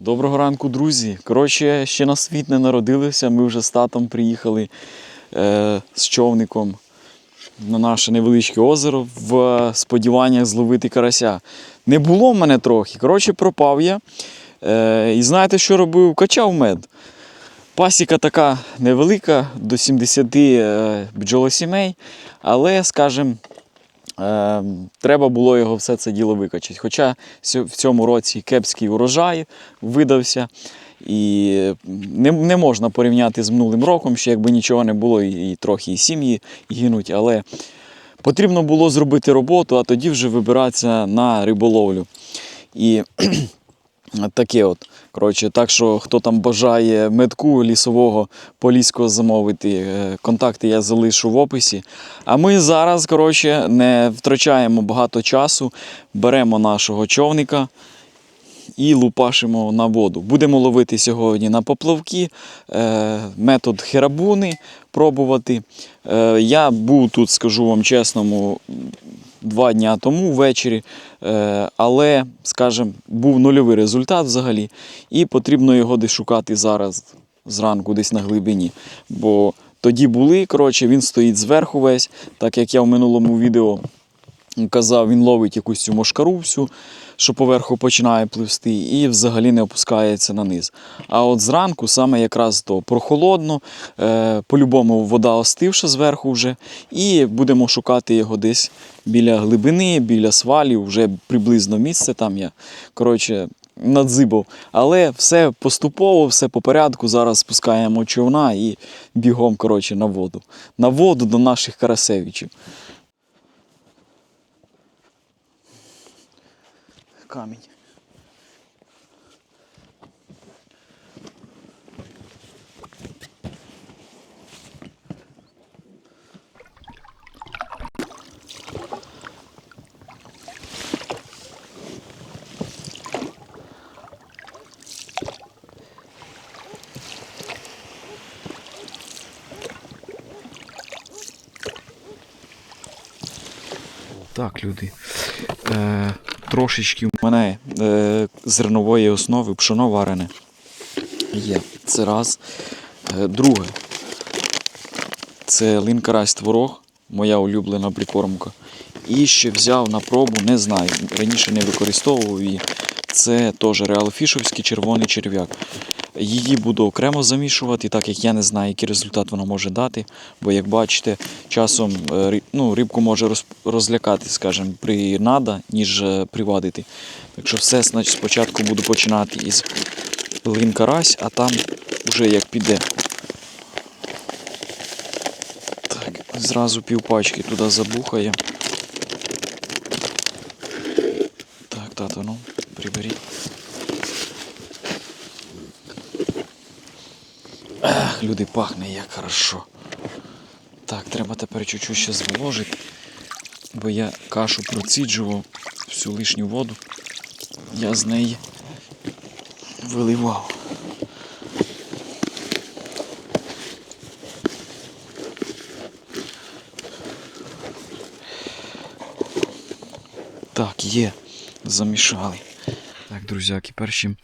Доброго ранку, друзі. Коротше, ще на світ не народилися. Ми вже з татом приїхали е, з човником на наше невеличке озеро в сподіваннях зловити карася. Не було в мене трохи. Коротше, пропав я. Е, і знаєте, що робив? Качав мед. Пасіка така невелика, до 70 е, бджолосімей, але, скажімо, треба було його все це діло викачати. Хоча в цьому році кепський урожай видався, і не, не можна порівняти з минулим роком, ще якби нічого не було, і, і трохи і сім'ї гинуть, але потрібно було зробити роботу, а тоді вже вибиратися на риболовлю. І таке от. Коротше, так що хто там бажає метку лісового поліського замовити, е, контакти я залишу в описі. А ми зараз, коротше, не втрачаємо багато часу, беремо нашого човника і лупашимо на воду. Будемо ловити сьогодні на поплавки, е, метод херабуни пробувати. Е, я був тут, скажу вам чесному, два дні тому ввечері, е, але, скажімо, був нульовий результат взагалі, і потрібно його десь шукати зараз зранку, десь на глибині. Бо тоді були, коротше, він стоїть зверху весь, так як я в минулому відео казав, він ловить якусь цю мошкару всю, що поверху починає пливсти, і взагалі не опускається на низ. А от зранку саме якраз то прохолодно, е, по-любому вода остивша зверху вже, і будемо шукати його десь біля глибини, біля свалів, вже приблизно місце там я. Коротше, надзибав. Але все поступово, все по порядку. Зараз спускаємо човна і бігом коротше, на воду. На воду до наших карасевичів. Камінь. Так, люди. Е, трошечки в мене е, зернової основи пшоно варене. Є. Це раз. Е, друге. Це линкарась творог, моя улюблена прикормка. І ще взяв на пробу, не знаю. Раніше не використовував її. Це теж реалфішовський червоний черв'як. Її буду окремо замішувати, так як я не знаю, який результат вона може дати. Бо, як бачите, часом е, ну, рибку може розлякати, скажімо, при нада, ніж е, привадити. Так що все значить, спочатку буду починати із лин карась, а там вже як піде. Так, зразу півпачки туди забухає. Так, тато, ну, приберіть. Люди, пахне як хорошо. Так, треба тепер чуть-чуть ще зволожити, бо я кашу проціджував всю лишню воду. Я з неї виливав. Так, є. Замішали. Так, друзяки, першим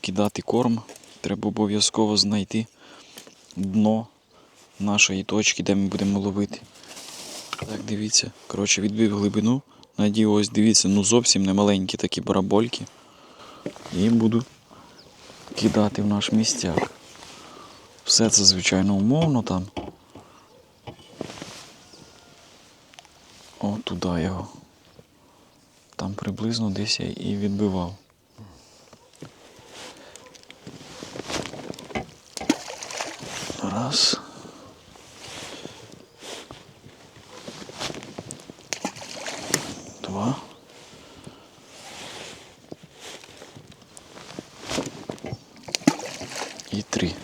кидати корм. Треба обов'язково знайти дно нашої точки, де ми будемо ловити. Так, дивіться. Коротше, відбив глибину. Надію, ось дивіться, ну зовсім не маленькі такі барабольки. І буду кидати в наш містяк. Все це, звичайно, умовно там. О, туди його. Там приблизно десь я і відбивав. Раз. Два. І три.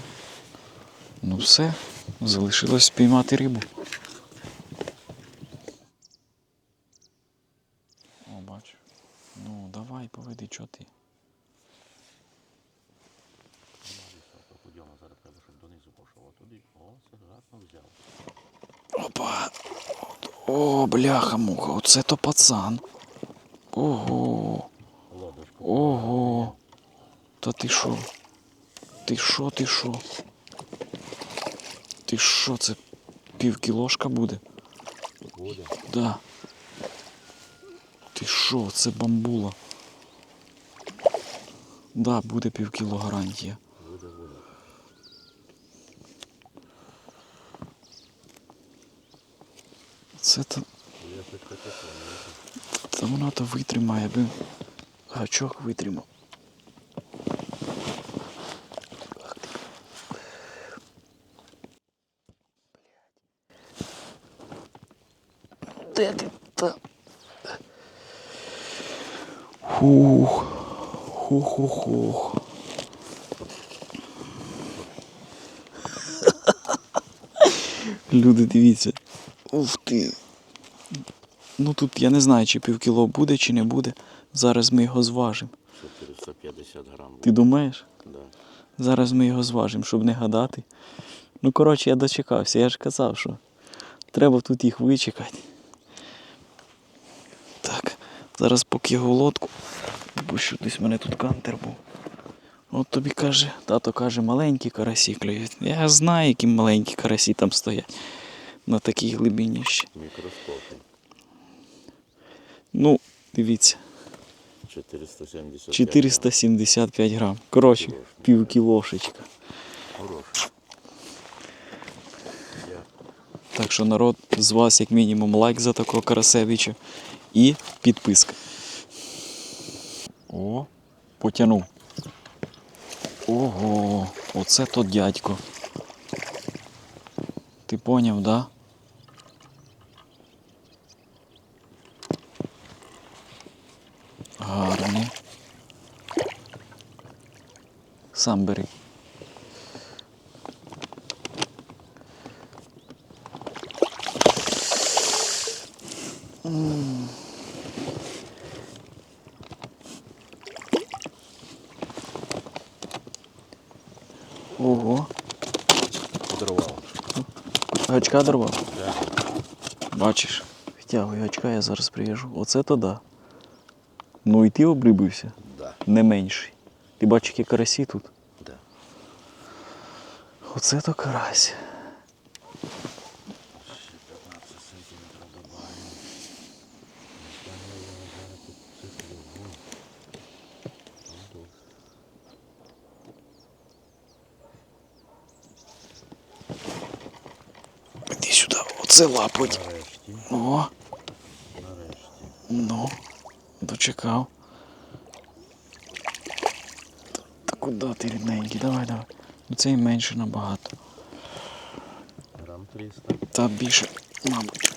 Ну все, залишилось спіймати рибу. О, бачу. Ну, давай, поведи, чого ти. Похуділо зараз треба, щоб донизу пішов. А туди, о, це гарно взяв. Опа. О, бляха муха, оце то пацан. Ого. Ого. Та ти що? Ти що, ти що? Ти що, це півкілошка буде? Буде. Да. Ти що, це бамбула? Да, буде півкіло гарантія. Буде, буде. Це то. Вона то витримає, би. Гачок витримав. Де ти та? Хух. Хух-хух-хух. Люди, дивіться. Ух ти. Ну тут я не знаю, чи півкіло буде, чи не буде. Зараз ми його зважимо. 450 грам Ти думаєш? Да. Зараз ми його зважимо, щоб не гадати. Ну, коротше, я дочекався, я ж казав, що треба тут їх вичекати. Так, зараз поки його лодку, бо що десь мене тут кантер був. От тобі каже, тато каже, маленькі карасі клюють. Я знаю, які маленькі карасі там стоять на такій глибині ще. Мікроскопи. Ну, дивіться, 475 475 грам. Коротше, півкілошечка. Так що народ з вас як мінімум лайк за такого Карасевича і підписка. О, потянув. Ого, оце то дядько. Ти поняв, да? Гарний. Сам бери. Ого. подарував. Гачка дорвав. Да. Бачиш, втягуй гачка, я зараз прив'яжу. Оце то да. Ну і ти облюбився, Да. не менший. Ти бачиш, які карасі тут. Да. Оце то карась. Ще 15 сантиметрів добавимо. Останнє я зараз тут цифру. О. Тут. Іди сюди, оце лапоть. О, Нарешті. ну, дочекав. Та, куди ти рідненький? Давай, давай. Ну це і менше набагато. Грам 300. Та більше, мабуть.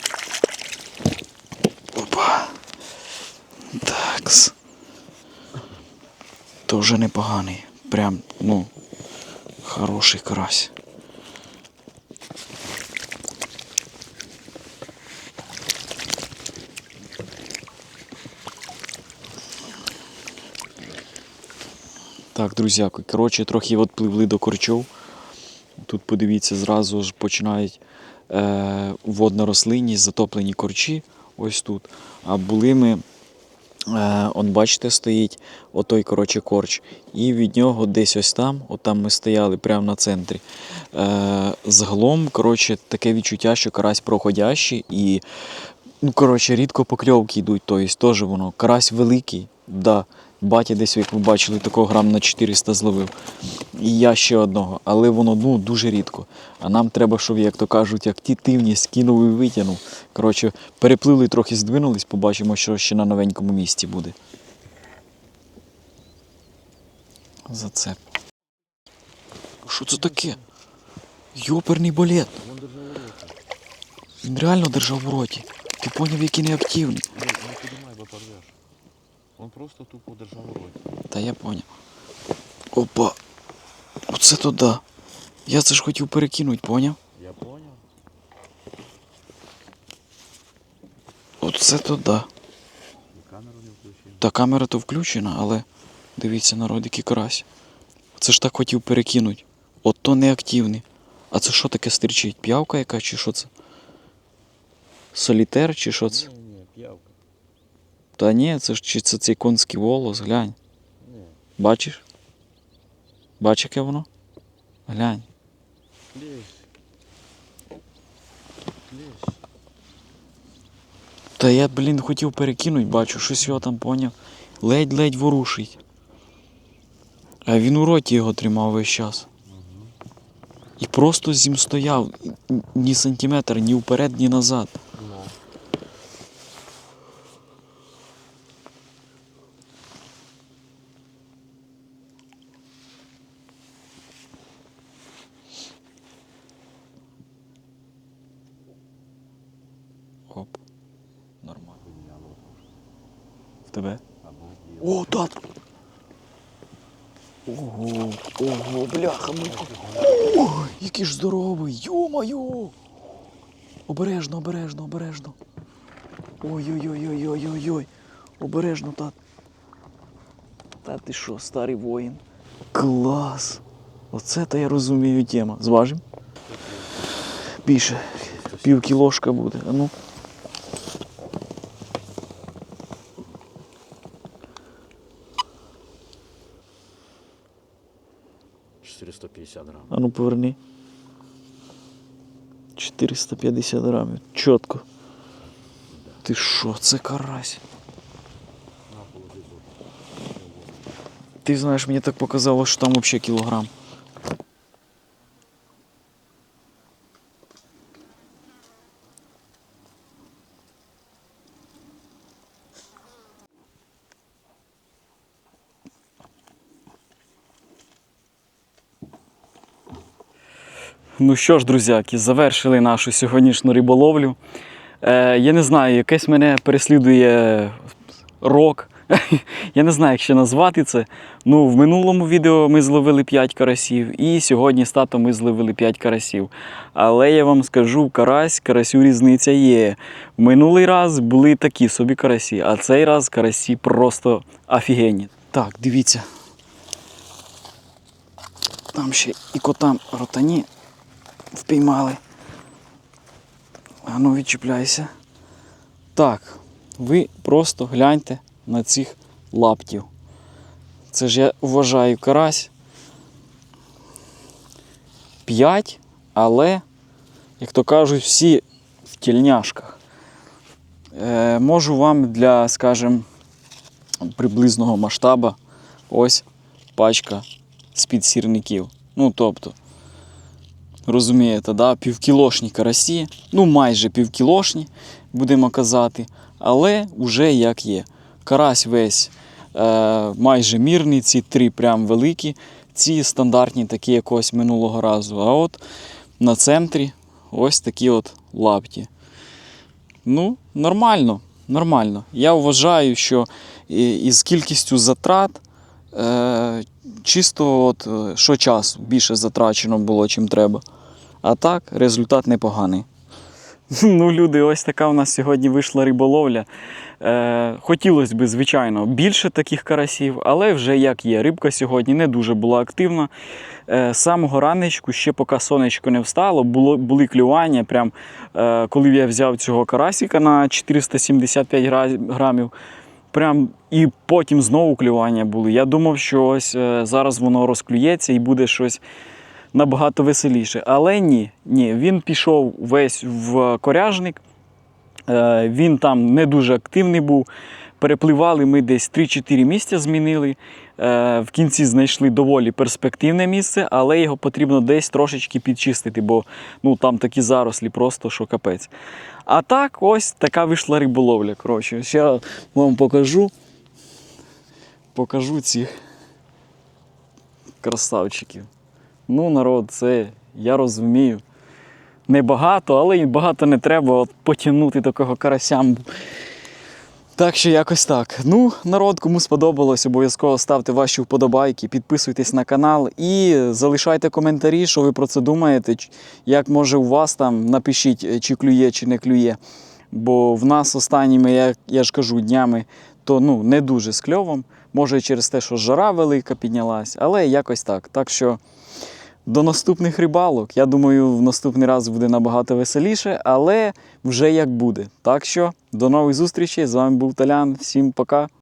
Опа. Такс. То вже непоганий. Прям, ну, хороший карась. Так, друзяки, коротше, трохи от пливли до корчов. Тут подивіться, зразу ж починають е, водна рослинність, затоплені корчі. Ось тут. А були ми, е, от бачите, стоїть отой коротше, корч. І від нього десь ось там, от там ми стояли прямо на центрі. Е, загалом, коротше, таке відчуття, що карась проходящий і. Ну, коротше, рідко покльовки йдуть, тобто теж воно. Карась великий, да. Батя десь, як ви бачили, такого грам на 400 зловив. І я ще одного, але воно ну, дуже рідко. А нам треба, щоб, як то кажуть, активність кинув і витягнув. Коротше, переплили, трохи здвинулись, побачимо, що ще на новенькому місці буде. Зацеп. Що це таке? Йоперний балет. Він реально держав в роті. Ти поняв, який неактивний. Не, не піднімай, бо порвеш. Он просто тупо держав у роті. Та я поняв. Опа. Оце то да. Я це ж хотів перекинути, поняв? Я понял. Оце то да. І камеру не включив. Та камера то включена, але дивіться, народ, який карась. Це ж так хотів перекинути. От то неактивний. А це що таке стрічить? П'явка яка чи що це? Солітер чи що це? Ні, ні, п'явка. Та ні, це ж чи це цей конський волос, глянь. Бачиш? Бач, яке воно? Глянь. Та я, блін, хотів перекинути, бачу, щось його там поняв. Ледь-ледь ворушить. А він у роті його тримав весь час. І просто з ним стояв ні сантиметр, ні вперед, ні назад. Ну. Оп. Нормально. Підняло трошки. В тебе? Або Ого, ого, бляха, муха. Який ж здоровий, йо-моє! Обережно, обережно, обережно. Ой-ой-ой-ой-ой-ой-ой. Обережно, тат. Та ти що, старий воїн? Клас! Оце то я розумію тема. Зважим? Більше. Пів кілошка буде. А ну. 450 грам. А ну поверни. 450 грамів. Чітко. Ти що, це карась? На положи зуб. Ти знаєш, мені так показало, що там взагалі кілограм. Ну що ж, друзяки, завершили нашу сьогоднішню риболовлю. Е, я не знаю, якесь мене переслідує рок. Я не знаю, як ще назвати це. Ну, в минулому відео ми зловили 5 карасів, і сьогодні з татом ми зловили 5 карасів. Але я вам скажу, карась, карасю різниця є. Минулий раз були такі собі карасі, а цей раз карасі просто офігенні. Так, дивіться. Там ще і котам ротані впіймали. А ну відчіпляйся. Так, ви просто гляньте на цих лаптів. Це ж я вважаю карась. 5, але, як то кажуть, всі в тільняшках. Е, можу вам для, скажімо, приблизного масштаба ось пачка з-під сірників. Ну, тобто, розумієте, да? півкілошні карасі, ну майже півкілошні, будемо казати, але вже як є. Карась весь е, майже мірний, ці три прям великі, ці стандартні, такі якось минулого разу. А от на центрі ось такі от лапті. Ну, нормально, нормально. Я вважаю, що із кількістю затрат е, чисто от, е, що часу більше затрачено було, чим треба. А так, результат непоганий. Ну, люди, ось така у нас сьогодні вийшла риболовля. Е, хотілося б, звичайно, більше таких карасів, але вже як є. Рибка сьогодні не дуже була активна. Е, самого ранечку, ще поки сонечко не встало, було, були клювання. Прям, е, коли я взяв цього карасика на 475 гра- грамів, прям і потім знову клювання були. Я думав, що ось е, зараз воно розклюється і буде щось набагато веселіше. Але ні, ні, він пішов весь в коряжник. Е, Він там не дуже активний був. Перепливали ми десь 3-4 місця змінили. Е, В кінці знайшли доволі перспективне місце, але його потрібно десь трошечки підчистити, бо ну, там такі зарослі просто що капець. А так, ось така вийшла риболовля. Коротше, ще вам покажу. Покажу цих красавчиків. Ну, народ, це я розумію. Небагато, але і багато не треба от, потягнути такого карасям. Так що якось так. Ну, народ, кому сподобалось, обов'язково ставте ваші вподобайки, підписуйтесь на канал і залишайте коментарі, що ви про це думаєте. Як може у вас там напишіть, е, чи клює, чи не клює. Бо в нас останніми, я, я ж кажу, днями, то ну, не дуже з кльовом. Може, через те, що жара велика піднялась, але якось так. Так що до наступних рибалок. Я думаю, в наступний раз буде набагато веселіше, але вже як буде. Так що до нових зустрічей. З вами був Талян. Всім пока.